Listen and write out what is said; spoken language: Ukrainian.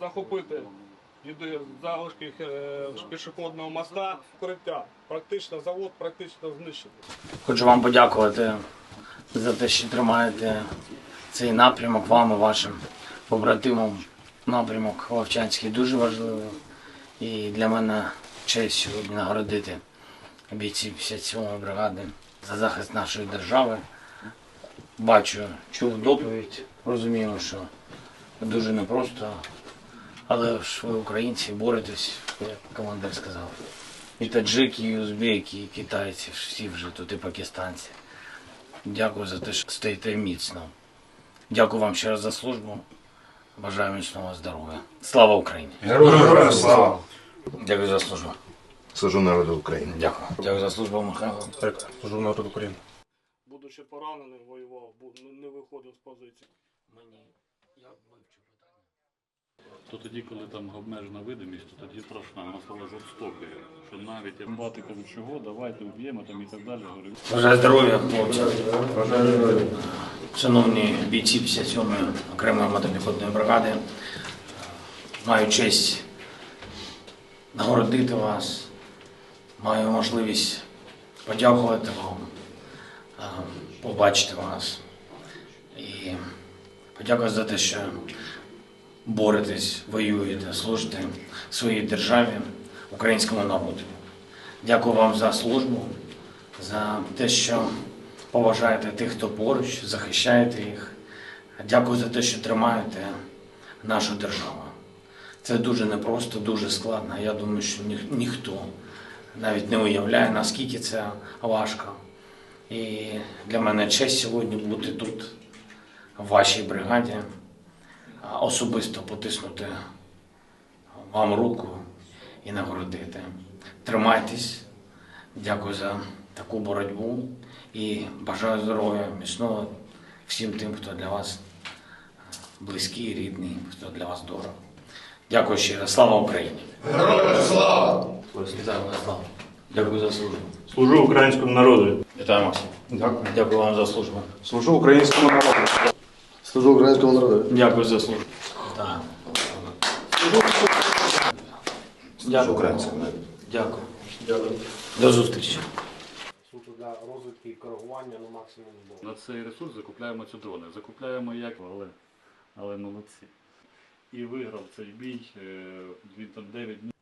захопити від залишки е, пішохідного моста укриття. Практично завод практично знищений. Хочу вам подякувати за те, що тримаєте цей напрямок вам і вашим побратимам. Напрямок Вовчанський дуже важливий. І для мене честь сьогодні нагородити бійців 57-ї бригади за захист нашої держави. Бачу, чув доповідь, розумію, що дуже непросто, але ж ви українці боретесь, як командир сказав. І таджики, і узбеки, і китайці, всі вже тут, і пакистанці. Дякую за те, що стоїте міцно. Дякую вам ще раз за службу. Бажаю міцного здоров'я. Слава Україні! Героям слава! Дякую за службу. Служу народу України. Дякую. Дякую за службу, Михайло. Так, служу народу України. Будучи пораненим, воював, бу- не- виходив з позиції. Мені я питання. То тоді, коли там обмежена видимість, то тоді страшна, вона стала жорстокою. Що навіть як бати кажуть, чого, давайте вб'ємо там і так далі. Бажаю здоров'я, хлопці. Шановні бійці 57-ї окремої мотопіхотної бригади, маю честь нагородити вас, маю можливість подякувати вам, побачити вас і подякувати за те, що боретесь, воюєте, служите своїй державі, українському народу. Дякую вам за службу, за те, що поважаєте тих, хто поруч, захищаєте їх. Дякую за те, що тримаєте нашу державу. Це дуже непросто, дуже складно. Я думаю, що ніх- ніхто навіть не уявляє, наскільки це важко. І для мене честь сьогодні бути тут, в вашій бригаді, особисто потиснути вам руку і нагородити. Тримайтесь. Дякую за таку боротьбу і бажаю здоров'я, міцного всім тим, хто для вас близький, рідний, хто для вас дорого. Дякую ще раз. Слава Україні! Героям слава! слава! Дякую за службу. Служу українському народу. Вітаю, Максим. Дякую. Дякую вам за службу. Служу українському народу. Служу українському народу. Дякую за службу. Так. Дякую. українському народу. Дякую. До зустрічі. Суто для розвитку і коригування на максимум було. на цей ресурс закупляємо ці дрони. Закупляємо як, але, але молодці. І виграв цей бій, е, він там 9 днів.